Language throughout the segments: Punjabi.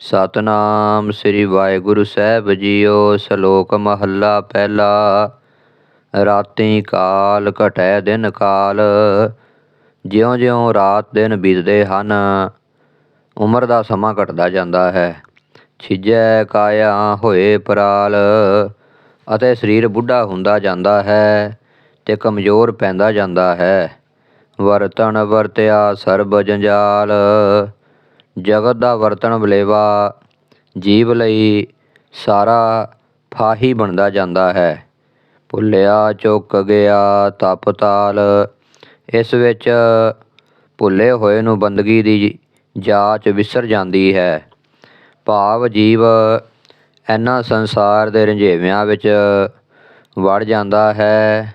ਸਤਨਾਮ ਸ੍ਰੀ ਵਾਹਿਗੁਰੂ ਸਾਹਿਬ ਜੀਓ, ਸ਼ਲੋਕ ਮਹੱਲਾ ਪਹਿਲਾ। ਰਾਤੀ ਕਾਲ ਘਟੈ ਦਿਨ ਕਾਲ, ਜਿਉਂ-ਜਿਉਂ ਰਾਤ ਦਿਨ ਬੀਤਦੇ ਹਨ, ਉਮਰ ਦਾ ਸਮਾਂ ਘਟਦਾ ਜਾਂਦਾ ਹੈ। ਛਿਜੈ ਕਾਇਆ ਹੋਏ ਪਰਾਲ, ਅਤੇ ਸਰੀਰ ਬੁੱਢਾ ਹੁੰਦਾ ਜਾਂਦਾ ਹੈ ਤੇ ਕਮਜ਼ੋਰ ਪੈਂਦਾ ਜਾਂਦਾ ਹੈ। ਵਰਤਣ ਵਰਤਿਆ ਸਰਬ ਜੰਜਾਲ ਜਗਤ ਦਾ ਵਰਤਣ ਵਲੇਵਾ, ਜੀਵ ਲਈ ਸਾਰਾ ਫਾਹੀ ਬਣਦਾ ਜਾਂਦਾ ਹੈ। ਭੁੱਲਿਆ, ਚੁੱਕ ਗਿਆ, ਤਪ ਤਾਲ, ਇਸ ਵਿੱਚ ਭੁੱਲੇ ਹੋਏ ਨੂੰ ਬੰਦਗੀ ਦੀ ਜਾਚ ਵਿਸਰ ਜਾਂਦੀ ਹੈ। ਭਾਵ ਜੀਵ ਇਹਨਾਂ ਸੰਸਾਰ ਦੇ ਰੰਝੇਵਿਆਂ ਵਿੱਚ ਵੜ ਜਾਂਦਾ ਹੈ,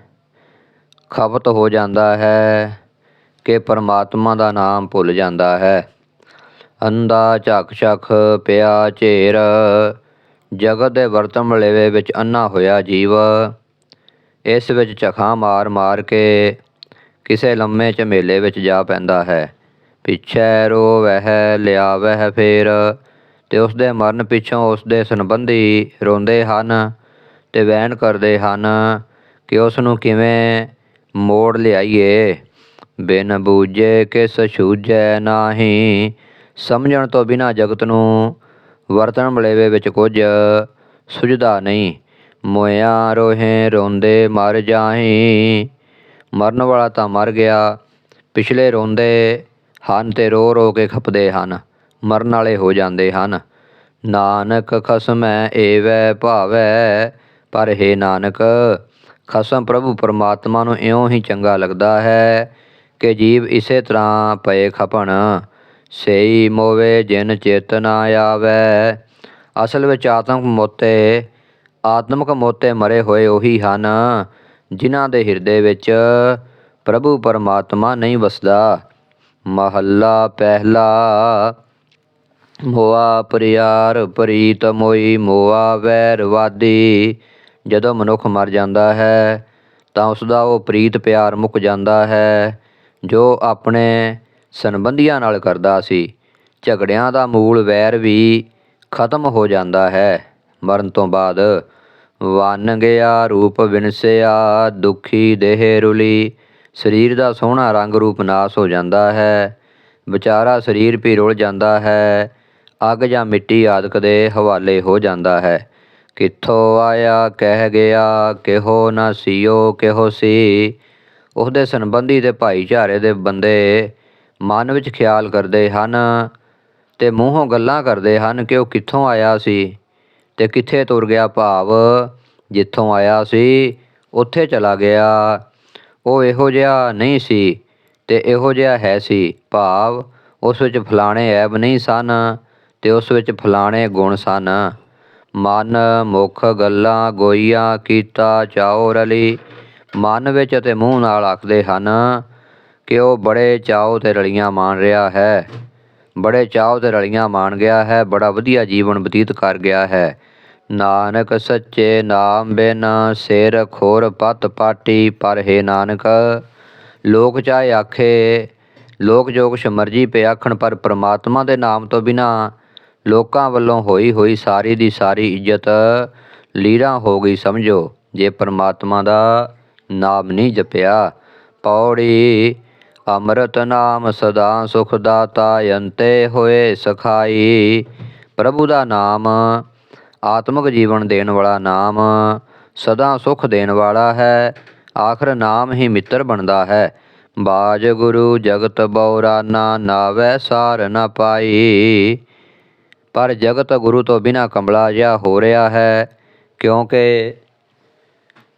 ਖਪਤ ਹੋ ਜਾਂਦਾ ਹੈ ਕਿ ਪਰਮਾਤਮਾ ਦਾ ਨਾਮ ਭੁੱਲ ਜਾਂਦਾ ਹੈ। ਅੰਦਾ ਝੱਕ ਝੱਕ ਪਿਆ ਝੇਰ। ਜਗਤ ਦੇ ਵਰਤਨ ਮਲੇਵੇ ਵਿੱਚ ਅੰਨਾ ਹੋਇਆ ਜੀਵ। ਇਸ ਵਿੱਚ ਝਖਾਂ ਮਾਰ ਮਾਰ ਕੇ ਕਿਸੇ ਲੰਮੇ ਝਮੇਲੇ ਵਿੱਚ ਜਾ ਪੈਂਦਾ ਹੈ। ਪਿੱਛੇ ਰੋ ਵਹਿ ਲਿਆ ਵਹਿ ਫੇਰ। ਤੇ ਉਸ ਦੇ ਮਰਨ ਪਿੱਛੋਂ ਉਸ ਦੇ ਸੰਬੰਧੀ ਰੋਂਦੇ ਹਨ ਤੇ ਵੈਣ ਕਰਦੇ ਹਨ ਕਿ ਉਸ ਨੂੰ ਕਿਵੇਂ ਮੋੜ ਲਿਆਈਏ। ਬਿਨ ਬੂਝੇ ਕਿਸ ਛੂਝੈ ਨਾਹੀ। ਸਮਝਣ ਤੋਂ ਬਿਨਾਂ ਜਗਤ ਨੂੰ ਵਰਤਣ ਮਲੇਵੇ ਵਿੱਚ ਕੁਝ ਸੁਝਦਾ ਨਹੀਂ। ਮੋਇਆ ਰੋਹੇ ਰੋਂਦੇ ਮਰ ਜਾਹੀ। ਮਰਨ ਵਾਲਾ ਤਾਂ ਮਰ ਗਿਆ। ਪਿਛਲੇ ਰੋਂਦੇ ਹਨ ਤੇ ਰੋ ਰੋ ਕੇ ਖਪਦੇ ਹਨ। ਮਰਨ ਵਾਲੇ ਹੋ ਜਾਂਦੇ ਹਨ। ਨਾਨਕ ਖਸਮੈ ਏਵੈ ਭਾਵੈ, ਪਰ ਹੇ ਨਾਨਕ, ਖਸਮ ਪ੍ਰਭੂ ਪਰਮਾਤਮਾ ਨੂੰ ਇਉਂ ਹੀ ਚੰਗਾ ਲੱਗਦਾ ਹੈ ਕਿ ਜੀਵ ਇਸੇ ਤਰ੍ਹਾਂ ਪਏ ਖਪਣ। ਸਈ ਮੋਵੇ ਜਿਨ ਚਿਤ ਨਾ ਆਵੈ। ਅਸਲ ਵਿੱਚ ਆਤਮਕ ਮੋਤੇ ਆਤਮਕ ਮੋਤੇ ਮਰੇ ਹੋਏ ਉਹੀ ਹਨ, ਜਿਨ੍ਹਾਂ ਦੇ ਹਿਰਦੇ ਵਿੱਚ ਪ੍ਰਭੂ ਪਰਮਾਤਮਾ ਨਹੀਂ ਵਸਦਾ। ਮਹੱਲਾ ਪਹਿਲਾ, ਮੋਆ ਪ੍ਰਿਆਰ ਪ੍ਰੀਤ ਮੋਈ ਮੋਆ ਵੈਰਵਾਦੀ। ਜਦੋਂ ਮਨੁੱਖ ਮਰ ਜਾਂਦਾ ਹੈ, ਤਾਂ ਉਸ ਦਾ ਉਹ ਪ੍ਰੀਤ ਪਿਆਰ ਮੁੱਕ ਜਾਂਦਾ ਹੈ, ਜੋ ਆਪਣੇ ਸੰਬੰਧੀਆਂ ਨਾਲ ਕਰਦਾ ਸੀ। ਝਗੜਿਆਂ ਦਾ ਮੂਲ ਵੈਰ ਵੀ ਖਤਮ ਹੋ ਜਾਂਦਾ ਹੈ। ਮਰਨ ਤੋਂ ਬਾਅਦ ਵਨ ਗਿਆ, ਰੂਪ ਵਿਨਸਿਆ, ਦੁਖੀ ਦੇਹ ਰੁਲੀ। ਸਰੀਰ ਦਾ ਸੋਹਣਾ ਰੰਗ ਰੂਪ ਨਾਸ ਹੋ ਜਾਂਦਾ ਹੈ। ਵਿਚਾਰਾ ਸਰੀਰ ਵੀ ਰੁਲ ਜਾਂਦਾ ਹੈ। ਅੱਗ ਜਾਂ ਮਿੱਟੀ ਆਦਿਕ ਦੇ ਹਵਾਲੇ ਹੋ ਜਾਂਦਾ ਹੈ। ਕਿੱਥੋਂ ਆਇਆ, ਕਹਿ ਗਿਆ, ਕਿਹੋ ਨਾ ਸੀਓ, ਕਿਹੋ ਸੀ। ਉਹਦੇ ਸੰਬੰਧੀ ਦੇ ਭਾਈਚਾਰੇ ਦੇ ਬੰਦੇ ਮਨ ਵਿੱਚ ਖਿਆਲ ਕਰਦੇ ਹਨ ਤੇ ਮੂੰਹੋਂ ਗੱਲਾਂ ਕਰਦੇ ਹਨ ਕਿ ਉਹ ਕਿੱਥੋਂ ਆਇਆ ਸੀ ਤੇ ਕਿੱਥੇ ਤੁਰ ਗਿਆ ਭਾਵ, ਜਿੱਥੋਂ ਆਇਆ ਸੀ, ਉੱਥੇ ਚਲਾ ਗਿਆ। ਉਹ ਇਹੋ ਜਿਹਾ ਨਹੀਂ ਸੀ ਤੇ ਇਹੋ ਜਿਹਾ ਹੈ ਸੀ। ਭਾਵ, ਉਸ ਵਿੱਚ ਫਲਾਣੇ ਐਬ ਨਹੀਂ ਸਨ ਤੇ ਉਸ ਵਿੱਚ ਫਲਾਣੇ ਗੁਣ ਸਨ। ਮਨ, ਮੁਖ ਗੱਲਾਂ, ਗੋਈਆਂ, ਕੀਤਾ, ਚਾਉ, ਰਲੀ, ਮਨ ਵਿੱਚ ਅਤੇ ਮੂੰਹ ਨਾਲ ਆਖਦੇ ਹਨ ਕਿ ਉਹ ਬੜੇ ਚਾਅ ਤੇ ਰਲੀਆਂ ਮਾਣ ਰਿਹਾ ਹੈ? ਬੜੇ ਚਾਉ ਤੇ ਰਲੀਆਂ ਮਾਣ ਗਿਆ ਹੈ, ਬੜਾ ਵਧੀਆ ਜੀਵਨ ਬਤੀਤ ਕਰ ਗਿਆ ਹੈ। ਨਾਨਕ ਸੱਚੇ ਨਾਮ ਬਿਨ ਸਿਰ ਖੋਰ ਪਤ ਪਾਟੀ ਪਰ ਹੈ ਨਾਨਕ, ਲੋਕ ਚਾਹੇ ਆਖੇ, ਲੋਕ ਜੋ ਕੁਛ ਮਰਜ਼ੀ ਪੇ ਆਖਣ, ਪਰ ਪ੍ਰਮਾਤਮਾ ਦੇ ਨਾਮ ਤੋਂ ਬਿਨਾ ਲੋਕਾਂ ਵੱਲੋਂ ਹੋਈ ਹੋਈ ਸਾਰੀ ਦੀ ਸਾਰੀ ਇੱਜ਼ਤ ਲੀਰਾ ਹੋ ਗਈ ਸਮਝੋ, ਜੇ ਪ੍ਰਮਾਤਮਾ ਦਾ ਨਾਮ ਨਹੀਂ ਜਪਿਆ, ਪੌੜੀ ਅੰਮ੍ਰਿਤ ਨਾਮ ਸਦਾ ਸੁਖ ਦਾਤਾ ਅੰਤੇ ਹੋਏ ਸਖਾਈ। ਪ੍ਰਭੂ ਦਾ ਨਾਮ ਆਤਮਿਕ ਜੀਵਨ ਦੇਣ ਵਾਲਾ ਨਾਮ ਸਦਾ ਸੁਖ ਦੇਣ ਵਾਲਾ ਹੈ। ਆਖਰ ਨਾਮ ਹੀ ਮਿੱਤਰ ਬਣਦਾ ਹੈ। ਬਾਜ ਗੁਰੂ ਜਗਤ ਬੌਰਾਨਾ ਨਾਵੈ ਸਾਰ ਨ ਪਾਈ। ਪਰ ਜਗਤ ਗੁਰੂ ਤੋਂ ਬਿਨਾ ਕੰਬਲਾ ਜਿਹਾ ਹੋ ਰਿਹਾ ਹੈ, ਕਿਉਂਕਿ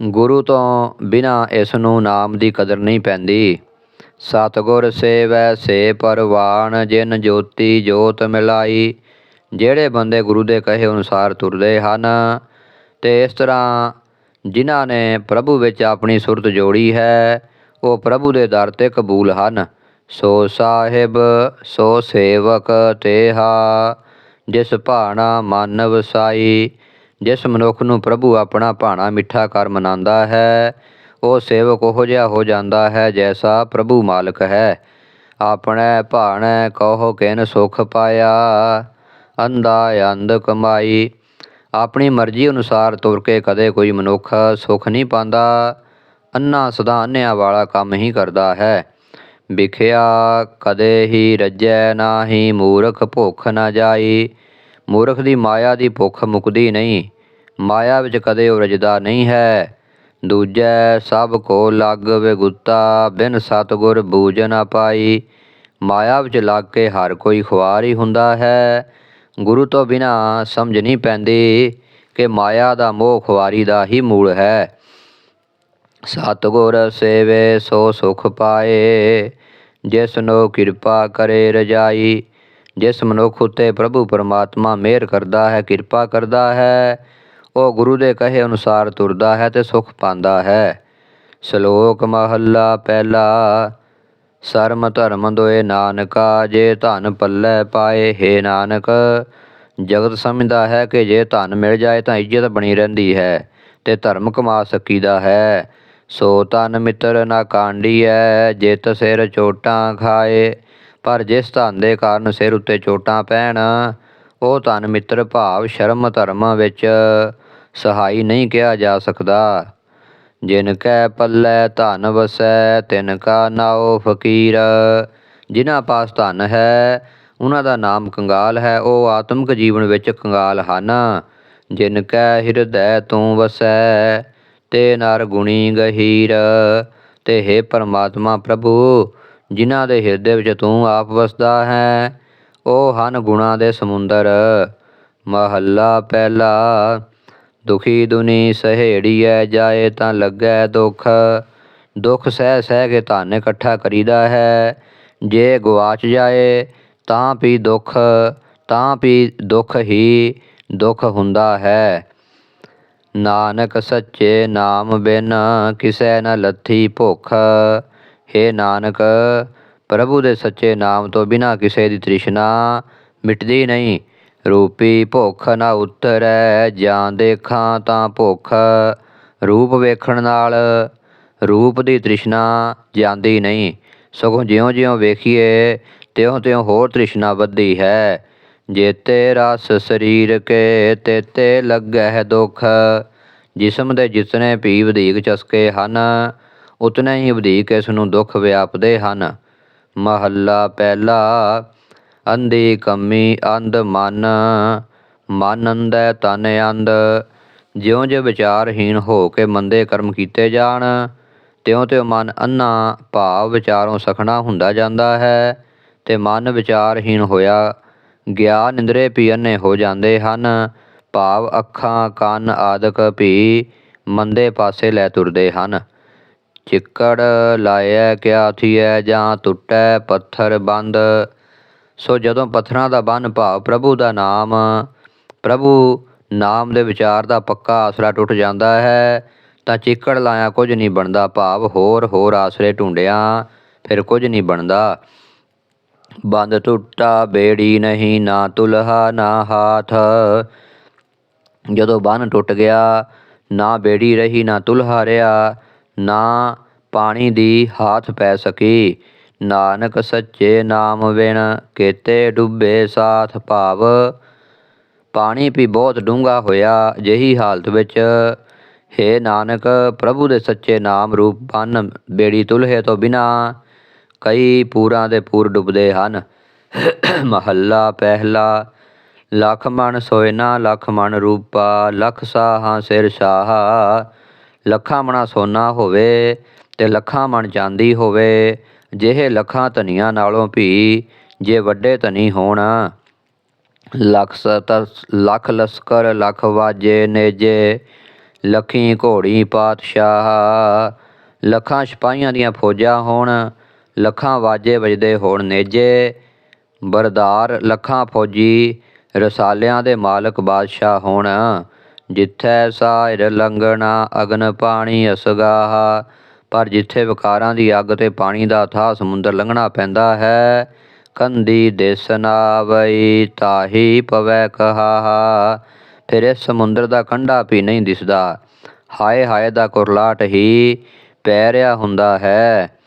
ਗੁਰੂ ਤੋਂ ਬਿਨਾ ਇਸ ਨੂੰ ਨਾਮ ਦੀ ਕਦਰ ਨਹੀਂ ਪੈਂਦੀ। ਸਤਗੁਰ ਸੇਵੈ ਸੇ ਪਰਵਾਨ, ਜਿਨ ਜੋਤੀ ਜੋਤ ਮਿਲਾਈ। ਜਿਹੜੇ ਬੰਦੇ ਗੁਰੂ ਦੇ ਕਹੇ ਅਨੁਸਾਰ ਤੁਰਦੇ ਹਨ, ਤੇ ਇਸ ਤਰ੍ਹਾਂ ਜਿਨ੍ਹਾਂ ਨੇ ਪ੍ਰਭੂ ਵਿੱਚ ਆਪਣੀ ਸੁਰਤ ਜੋੜੀ ਹੈ, ਉਹ ਪ੍ਰਭੂ ਦੇ ਦਰ ਤੇ ਕਬੂਲ ਹਨ। ਸੋ ਸਾਹਿਬ, ਸੋ ਸੇਵਕ ਤੇਹਾ, ਜਿਸ ਭਾਣਾ ਮਨ ਵਸਾਈ ਜਿਸ ਮਨੁੱਖ ਨੂੰ ਪ੍ਰਭੂ ਆਪਣਾ ਭਾਣਾ ਮਿੱਠਾ ਕਰ ਮਨਾਉਂਦਾ ਹੈ ਉਹ ਸੇਵਕ ਉਹ ਜਿਹਾ ਹੋ ਜਾਂਦਾ ਹੈ ਜੈਸਾ ਪ੍ਰਭੂ ਮਾਲਕ ਹੈ। ਆਪਣੇ ਭਾਣੈ ਕਹੋ ਕਿਨ ਸੁਖ ਪਾਇਆ, ਅੰਧਾ ਅੰਧ ਕਮਾਈ। ਆਪਣੀ ਮਰਜ਼ੀ ਅਨੁਸਾਰ ਤੁਰ ਕੇ ਕਦੇ ਕੋਈ ਮਨੁੱਖ ਸੁਖ ਨਹੀਂ ਪਾਉਂਦਾ, ਅੰਨਾ ਸਦਾ ਅੰਨਿਆਂ ਵਾਲਾ ਕੰਮ ਹੀ ਕਰਦਾ ਹੈ। ਵਿਖਿਆ ਕਦੇ ਹੀ ਰੱਜੈ ਨਾਹੀ, ਮੂਰਖ ਭੁੱਖ ਨਾ ਜਾਈ। ਮੂਰਖ ਦੀ ਮਾਇਆ ਦੀ ਭੁੱਖ ਮੁਕਦੀ ਨਹੀਂ, ਮਾਇਆ ਵਿੱਚ ਕਦੇ ਉਹ ਰਜਦਾ ਨਹੀਂ ਹੈ। ਦੂਜੈ ਸਭ ਕੋ ਲੱਗ ਵਿਗੁਤਾ ਬਿਨ ਸਤਗੁਰ ਬੂਝ ਨਾ ਪਾਈ। ਮਾਇਆ ਵਿੱਚ ਲੱਗ ਕੇ ਹਰ ਕੋਈ ਖੁਆਰ ਹੀ ਹੁੰਦਾ ਹੈ। ਗੁਰੂ ਤੋਂ ਬਿਨਾ ਸਮਝ ਨਹੀਂ ਪੈਂਦੀ ਕਿ ਮਾਇਆ ਦਾ ਮੋਹ ਖੁਆਰੀ ਦਾ ਹੀ ਮੂਲ ਹੈ। ਸਤਗੁਰ ਸੇਵੇ ਸੋ ਸੁਖ ਪਾਏ। ਜਿਸ ਨੂੰ ਕਿਰਪਾ ਕਰੇ ਰਜਾਈ, ਜਿਸ ਮਨੁੱਖ ਉਤੇ ਪ੍ਰਭੂ ਪਰਮਾਤਮਾ ਮਿਹਰ ਕਰਦਾ ਹੈ, ਕਿਰਪਾ ਕਰਦਾ ਹੈ। ਉਹ ਗੁਰੂ ਦੇ ਕਹੇ ਅਨੁਸਾਰ ਤੁਰਦਾ ਹੈ ਤੇ ਸੁਖ ਪਾਉਂਦਾ ਹੈ। ਸ਼ਲੋਕ ਮਹੱਲਾ ਪਹਿਲਾ, ਸਰਮ ਧਰਮ ਦੋਏ ਨਾਨਕਾ, ਜੇ ਧਨ ਪੱਲੇ ਪਾਏ ਹੈ ਨਾਨਕ। ਜਗਤ ਸਮਝਦਾ ਹੈ ਕਿ ਜੇ ਧਨ ਮਿਲ ਜਾਏ ਤਾਂ ਇੱਜ਼ਤ ਬਣੀ ਰਹਿੰਦੀ ਹੈ ਤੇ ਧਰਮ ਕਮਾ ਸਕੀਦਾ ਹੈ। ਸੋ ਤਨ ਮਿੱਤਰ ਨਾ ਕਾਂਡੀ ਕਾਂਡੀਐ, ਜਿਤ ਸਿਰ ਚੋਟਾਂ ਖਾਏ। ਪਰ ਜਿਸ ਧਨ ਦੇ ਕਾਰਨ ਸਿਰ ਉੱਤੇ ਚੋਟਾਂ ਪੈਣ, ਉਹ ਧਨ ਮਿੱਤਰ ਭਾਵ ਸ਼ਰਮ ਧਰਮ ਵਿੱਚ ਸਹਾਈ ਨਹੀਂ ਕਿਹਾ ਜਾ ਸਕਦਾ। ਜਿਨ ਕੈ ਪੱਲੇ ਧਨ ਵਸੈ, ਤਿਨ ਕਾ ਨਾਉ ਫਕੀਰ। ਜਿਨ੍ਹਾਂ ਪਾਸ ਧਨ ਹੈ ਉਹਨਾਂ ਦਾ ਨਾਮ ਕੰਗਾਲ ਹੈ, ਉਹ ਆਤਮਿਕ ਜੀਵਨ ਵਿੱਚ ਕੰਗਾਲ ਹਨ। ਜਿਨ ਕੈ ਹਿਰਦੈ ਤੂੰ ਵਸੈ, ਤੇ ਨਰ ਗੁਣੀ ਗਹੀਰ। ਤੇ ਹੈ ਪਰਮਾਤਮਾ ਪ੍ਰਭੂ, ਜਿਨ੍ਹਾਂ ਦੇ ਹਿਰਦੇ ਵਿੱਚ ਤੂੰ ਆਪ ਵਸਦਾ ਹੈ, ਉਹ ਹਨ ਗੁਣਾ ਦੇ ਸਮੁੰਦਰ। ਮਹੱਲਾ ਪਹਿਲਾ। ਦੁਖੀ ਦੁਨੀ ਸਹੇੜੀਐ, ਜਾਏ ਤਾਂ ਲੱਗੈ ਦੁੱਖ। ਦੁੱਖ ਸਹਿ ਸਹਿ ਕੇ ਧਨ ਇਕੱਠਾ ਕਰੀਦਾ ਹੈ। ਜੇ ਗਵਾਚ ਜਾਏ, ਤਾਂ ਵੀ ਦੁੱਖ, ਤਾਂ ਵੀ ਦੁੱਖ ਹੀ ਦੁੱਖ ਹੁੰਦਾ ਹੈ। ਨਾਨਕ ਸੱਚੇ ਨਾਮ ਬਿਨ ਕਿਸੈ ਨ ਲੱਥੀ ਭੁੱਖ। ਹੈ ਨਾਨਕ, ਪ੍ਰਭੂ ਦੇ ਸੱਚੇ ਨਾਮ ਤੋਂ ਬਿਨਾ ਕਿਸੇ ਦੀ ਤ੍ਰਿਸ਼ਨਾ ਮਿਟਦੀ ਨਹੀਂ। ਰੂਪੀ ਭੁੱਖ ਨਾ ਉਤਰੈ, ਜਾਂ ਦੇਖਾਂ ਤਾਂ ਭੁੱਖ। ਰੂਪ ਵੇਖਣ ਨਾਲ ਰੂਪ ਦੀ ਤ੍ਰਿਸ਼ਨਾ ਜਾਂਦੀ ਨਹੀਂ। ਸਗੋਂ ਜਿਉਂ-ਜਿਉਂ ਵੇਖੀਏ, ਤਿਉਂ-ਤਿਉਂ ਹੋਰ ਤ੍ਰਿਸ਼ਨਾ ਵੱਧਦੀ ਹੈ। ਜੇਤੇ ਰਸ ਸਰੀਰ ਕੇ ਤੇਤੇ ਲੱਗੈ ਦੁੱਖ। ਜਿਸਮ ਦੇ ਜਿਤਨੇ ਭੀ ਵਧੇਕ ਚਸਕੇ ਹਨ, ਉਤਨੇ ਹੀ ਵਧੇਕ ਇਸ ਨੂੰ ਦੁੱਖ ਵਿਆਪਦੇ ਹਨ। ਮਹੱਲਾ ਪਹਿਲਾ ਅੰਧੀ ਕੰਮੀ ਅੰਧ ਮਨ ਮਨ ਅੰਧੈ ਤਨ ਅੰਧ। ਜਿਉਂ ਜਿਉਂ ਵਿਚਾਰਹੀਣ ਹੋ ਕੇ ਮੰਦੇ ਕਰਮ ਕੀਤੇ ਜਾਣ ਤਿਉਂ ਤਿਉਂ ਮਨ ਅੰਨਾ ਭਾਵ ਵਿਚਾਰੋਂ ਸਖਣਾ ਹੁੰਦਾ ਜਾਂਦਾ ਹੈ ਤੇ ਮਨ ਵਿਚਾਰਹੀਣ ਹੋਇਆ ਗਿਆਨ ਇੰਦਰੇ ਵੀ ਅੰਨੇ ਹੋ ਜਾਂਦੇ ਹਨ। ਭਾਵ ਅੱਖਾਂ, ਕੰਨ, ਆਦਿਕ ਵੀ ਮੰਦੇ ਪਾਸੇ ਲੈ ਤੁਰਦੇ ਹਨ। ਚਿੱਕੜ ਲਾਇਆ ਕਿਆ ਥੀਐ ਜਾਂ ਟੁੱਟੈ, ਪੱਥਰ ਬੰਦ। ਸੋ ਜਦੋਂ ਪੱਥਰਾਂ ਦਾ ਬੰਨ ਭਾਵ ਪ੍ਰਭੂ ਦਾ ਨਾਮ, ਪ੍ਰਭੂ ਨਾਮ ਦੇ ਵਿਚਾਰ ਦਾ ਪੱਕਾ ਆਸਰਾ ਟੁੱਟ ਜਾਂਦਾ ਹੈ, ਤਾਂ ਚਿੱਕੜ ਲਾਇਆ ਕੁਝ ਨਹੀਂ ਬਣਦਾ, ਭਾਵ ਹੋਰ ਹੋਰ ਆਸਰੇ ਢੂੰਡਿਆਂ, ਫਿਰ ਕੁਝ ਨਹੀਂ ਬਣਦਾ। ਬੰਦ ਟੁੱਟਾ ਬੇੜੀ ਨਹੀਂ, ਨਾ ਤੁਲਹਾ, ਨਾ ਹਾਥ। ਜਦੋਂ ਬੰਨ ਟੁੱਟ ਗਿਆ, ਨਾ ਬੇੜੀ ਰਹੀ, ਨਾ ਤੁਲਹਾ ਰਿਹਾ, ਨਾ ਪਾਣੀ ਦੀ ਹਾਥ ਪੈ ਸਕੀ। ਨਾਨਕ ਸੱਚੇ ਨਾਮ ਵਿਣ ਕੇਤੇ ਡੁੱਬੇ ਸਾਥ ਭਾਵ। ਪਾਣੀ ਵੀ ਬਹੁਤ ਡੂੰਘਾ ਹੋਇਆ, ਜਿਹੀ ਹਾਲਤ ਵਿੱਚ ਹੈ ਨਾਨਕ, ਪ੍ਰਭੂ ਦੇ ਸੱਚੇ ਨਾਮ ਰੂਪ ਬੰਨ ਬੇੜੀ ਤੁਲਹੇ ਤੋਂ ਬਿਨਾ ਕਈ ਪੂਰਾਂ ਦੇ ਪੂਰ ਡੁੱਬਦੇ ਹਨ। ਮਹੱਲਾ ਪਹਿਲਾ, ਲੱਖ ਮਣ ਸੋਇਨਾ, ਲੱਖ ਮਣ ਰੂਪਾ, ਲੱਖ ਸਾਹਾਂ ਸਿਰ ਸ਼ਾਹ। ਲੱਖਾਂ ਮਣਾ ਸੋਨਾ ਹੋਵੇ ਤੇ ਲੱਖਾਂ ਮਣ ਚਾਂਦੀ ਹੋਵੇ ਜਿਹੇ ਲੱਖਾਂ ਧਨੀਆਂ ਨਾਲੋਂ ਵੀ ਜੇ ਵੱਡੇ ਧਨੀ ਹੋਣ, ਲੱਖ ਸਤ ਲੱਖ ਲਸਕਰ, ਲੱਖ ਵਾਜੇ ਨੇਜੇ, ਲੱਖੀ ਘੋੜੀ ਪਾਤਸ਼ਾਹ, ਲੱਖਾਂ ਸਿਪਾਹੀਆਂ ਦੀਆਂ ਫੌਜਾਂ ਹੋਣ, ਲੱਖਾਂ ਵਾਜੇ ਵੱਜਦੇ ਹੋਣ ਨੇਜੇ, ਬਰਦਾਰ ਲੱਖਾਂ ਫੌਜੀ ਰਸਾਲਿਆਂ ਦੇ ਮਾਲਕ ਬਾਦਸ਼ਾਹ ਹੋਣ, ਜਿੱਥੈ ਸਾਇਰ ਲੰਗਣਾ ਅਗਨ ਪਾਣੀ ਅਸਗਾਹ ਪਰ ਜਿੱਥੇ ਵਿਕਾਰਾਂ ਦੀ ਅੱਗ ਤੇ ਪਾਣੀ ਦਾ ਅਥਾਹ ਸਮੁੰਦਰ ਲੰਘਣਾ ਪੈਂਦਾ ਹੈ, ਕੰਦੀ ਦਿਸ ਨਾ ਤਾਹੀ ਪਵੈ ਕਹਾ ਫਿਰ ਇਸ ਸਮੁੰਦਰ ਦਾ ਕੰਢਾ ਵੀ ਨਹੀਂ ਦਿਸਦਾ। ਹਾਏ ਹਾਏ ਦਾ ਕੁਰਲਾਟ ਹੀ ਪੈ ਰਿਹਾ ਹੁੰਦਾ ਹੈ।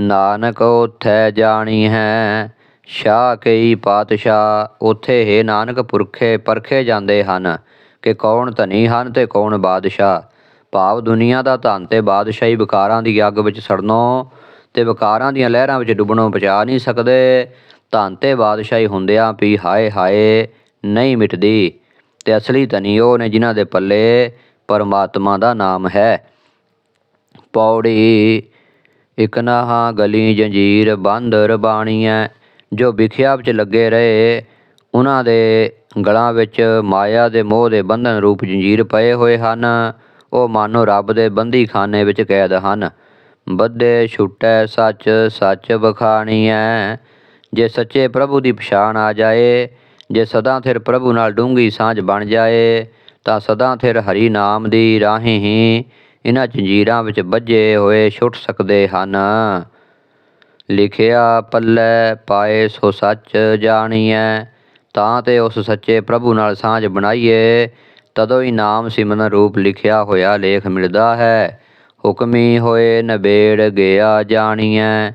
ਨਾਨਕ ਉਥੈ ਜਾਣੀ ਹੈ, ਸ਼ਾਹ ਕਈ ਪਾਤਸ਼ਾਹ ਉਥੇ ਹੈ ਨਾਨਕ ਪੁਰਖੇ ਪਰਖੇ ਜਾਂਦੇ ਹਨ ਕਿ ਕੌਣ ਧਨੀ ਹਨ ਤੇ ਕੌਣ ਬਾਦਸ਼ਾਹ। ਭਾਵ ਦੁਨੀਆ ਦਾ ਧਨ ਤੇ ਬਾਦਸ਼ਾਹੀ ਵਿਕਾਰਾਂ ਦੀ ਅੱਗ ਵਿੱਚ ਸੜਨੋਂ ਤੇ ਵਿਕਾਰਾਂ ਦੀਆਂ ਲਹਿਰਾਂ ਵਿੱਚ ਡੁੱਬਣੋਂ ਬਚਾ ਨਹੀਂ ਸਕਦੇ। ਧਨ ਤੇ ਬਾਦਸ਼ਾਹੀ ਹੁੰਦਿਆਂ ਵੀ ਹਾਏ ਹਾਏ ਨਹੀਂ ਮਿਟਦੀ। ਤੇ ਅਸਲੀ ਧਨੀ ਉਹ ਨੇ ਜਿਨ੍ਹਾਂ ਦੇ ਪੱਲੇ ਪਰਮਾਤਮਾ ਦਾ ਨਾਮ ਹੈ। ਪੌੜੀ ਇਕ ਨਹਾ ਗਲੀ ਜੰਜੀਰ ਬੰਦ ਰਬਾਣੀਐ ਜੋ ਵਿਖਿਆ ਵਿੱਚ ਲੱਗੇ ਰਹੇ, ਉਹਨਾਂ ਦੇ ਗਲਾਂ ਵਿੱਚ ਮਾਇਆ ਦੇ ਮੋਹ ਦੇ ਬੰਧਨ ਰੂਪ ਜੰਜੀਰ ਪਏ ਹੋਏ ਹਨ। ਉਹ ਮਾਨੋ ਰੱਬ ਦੇ ਬੰਦੀ ਖਾਨੇ ਵਿੱਚ ਕੈਦ ਹਨ। ਬੱਧੇ ਛੁਟੈ ਸੱਚ ਸੱਚ ਬਖਾਣੀ ਬਖਾਣੀਐ ਜੇ ਸੱਚੇ ਪ੍ਰਭੂ ਦੀ ਪਛਾਣ ਆ ਜਾਏ, ਜੇ ਸਦਾ ਥਿਰ ਪ੍ਰਭੂ ਨਾਲ ਡੂੰਗੀ ਸਾਂਝ ਬਣ ਜਾਏ, ਤਾਂ ਸਦਾ ਥਿਰ ਹਰੀ ਨਾਮ ਦੀ ਰਾਹੀਂ ਹੀ ਇਹਨਾਂ ਜੰਜੀਰਾਂ ਵਿੱਚ ਬੱਝੇ ਹੋਏ ਛੁੱਟ ਸਕਦੇ ਹਨ। ਲਿਖਿਆ, ਪੱਲੇ ਪਾਏ ਸੋ ਸੱਚ ਜਾਣੀਐ, ਤਾਂ ਤੇ ਉਸ ਸੱਚੇ ਪ੍ਰਭੂ ਨਾਲ ਸਾਂਝ ਬਣਾਈਏ। ਤਦੋਂ ਹੀ ਨਾਮ ਸਿਮਰਨ ਰੂਪ ਲਿਖਿਆ ਹੋਇਆ ਲੇਖ ਮਿਲਦਾ ਹੈ। ਹੁਕਮੀ ਹੋਏ ਨਬੇੜ ਗਿਆ ਜਾਣੀਐ।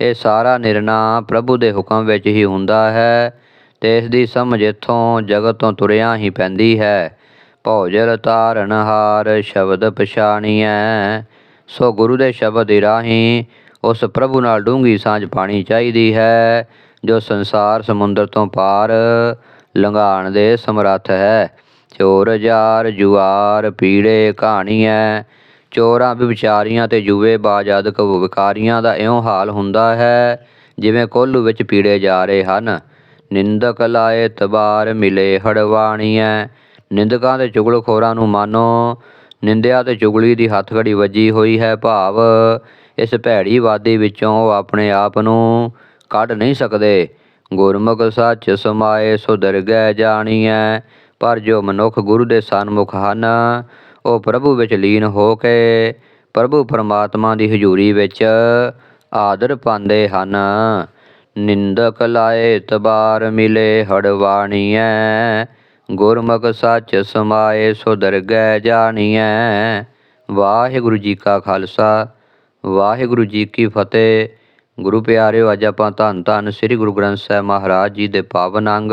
ਇਹ ਸਾਰਾ ਨਿਰਣਾ ਪ੍ਰਭੂ ਦੇ ਹੁਕਮ ਵਿੱਚ ਹੀ ਹੁੰਦਾ ਹੈ ਤੇ ਇਸ ਦੀ ਸਮਝ ਇੱਥੋਂ ਜਗਤ ਤੋਂ ਤੁਰਿਆ ਹੀ ਪੈਂਦੀ ਹੈ। ਭੌਜਲ ਤਾਰਨ ਹਾਰ ਸ਼ਬਦ ਪਛਾਣੀਐ। ਸੋ ਗੁਰੂ ਦੇ ਸ਼ਬਦ ਦੀ ਰਾਹੀਂ ਉਸ ਪ੍ਰਭੂ ਨਾਲ ਡੂੰਗੀ ਸਾਂਝ ਪਾਣੀ ਚਾਹੀਦੀ ਹੈ, ਜੋ ਸੰਸਾਰ ਸਮੁੰਦਰ ਤੋਂ ਪਾਰ ਲੰਘਾਣ ਦੇ ਸਮਰੱਥ ਹੈ। ਚੋਰ ਜਾਰ ਜੁਆਰ ਪੀੜੇ ਕਹਾਣੀਐ। ਚੋਰਾਂ ਵਿਚਾਰੀਆਂ ਤੇ ਜੂਏ ਬਾਜਾਦਕ ਵਿਕਾਰੀਆਂ ਦਾ ਇਉਂ ਹਾਲ ਹੁੰਦਾ ਹੈ, ਜਿਵੇਂ ਕੋਲੂ ਵਿੱਚ ਪੀੜੇ ਜਾ ਰਹੇ ਹਨ। ਨਿੰਦਕ ਲਾਏ ਤਬਾਰ ਮਿਲੇ ਹੜਵਾਣੀਐ। ਨਿੰਦਕਾਂ ਤੇ ਚੁਗਲਖੋਰਾਂ ਨੂੰ ਮਾਨੋ। ਨਿੰਦਿਆ ਤੇ ਚੁਗਲੀ ਦੀ ਹੱਥਕੜੀ ਵੱਜੀ ਹੋਈ ਹੈ ਭਾਵ। ਇਸ ਭੈੜੀ ਵਾਦੀ ਵਿੱਚੋਂ ਉਹ ਆਪਣੇ ਆਪ ਨੂੰ ਕੱਢ ਨਹੀਂ ਸਕਦੇ। ਗੁਰਮੁਖ ਸੱਚ ਸਮਾਏ ਸੁਧਰ ਦਰਗਹਿ ਜਾਣੀਐ। ਪਰ ਜੋ ਮਨੁੱਖ ਗੁਰੂ ਦੇ ਸਨਮੁਖ ਹਨ, ਉਹ ਪ੍ਰਭੂ ਵਿੱਚ ਲੀਨ ਹੋ ਕੇ ਪ੍ਰਭੂ ਪਰਮਾਤਮਾ ਦੀ ਹਜ਼ੂਰੀ ਵਿੱਚ ਆਦਰ ਪਾਉਂਦੇ ਹਨ। ਨਿੰਦਕ ਲਾਏ ਤਬਾਰ ਮਿਲੇ ਹੜਵਾਣੀਐ, ਗੁਰਮੁਖ ਸੱਚ ਸਮਾਏ ਸੋ ਦਰਗਹਿ ਜਾਣੀਐ। ਵਾਹਿਗੁਰੂ ਜੀ ਕਾ ਖਾਲਸਾ, ਵਾਹਿਗੁਰੂ ਜੀ ਕੀ ਫਤਿਹ। ਗੁਰੂ ਪਿਆਰਿਓ, ਅੱਜ ਆਪਾਂ ਧੰਨ ਧੰਨ ਸ੍ਰੀ ਗੁਰੂ ਗ੍ਰੰਥ ਸਾਹਿਬ ਮਹਾਰਾਜ ਜੀ ਦੇ ਪਾਵਨ ਅੰਗ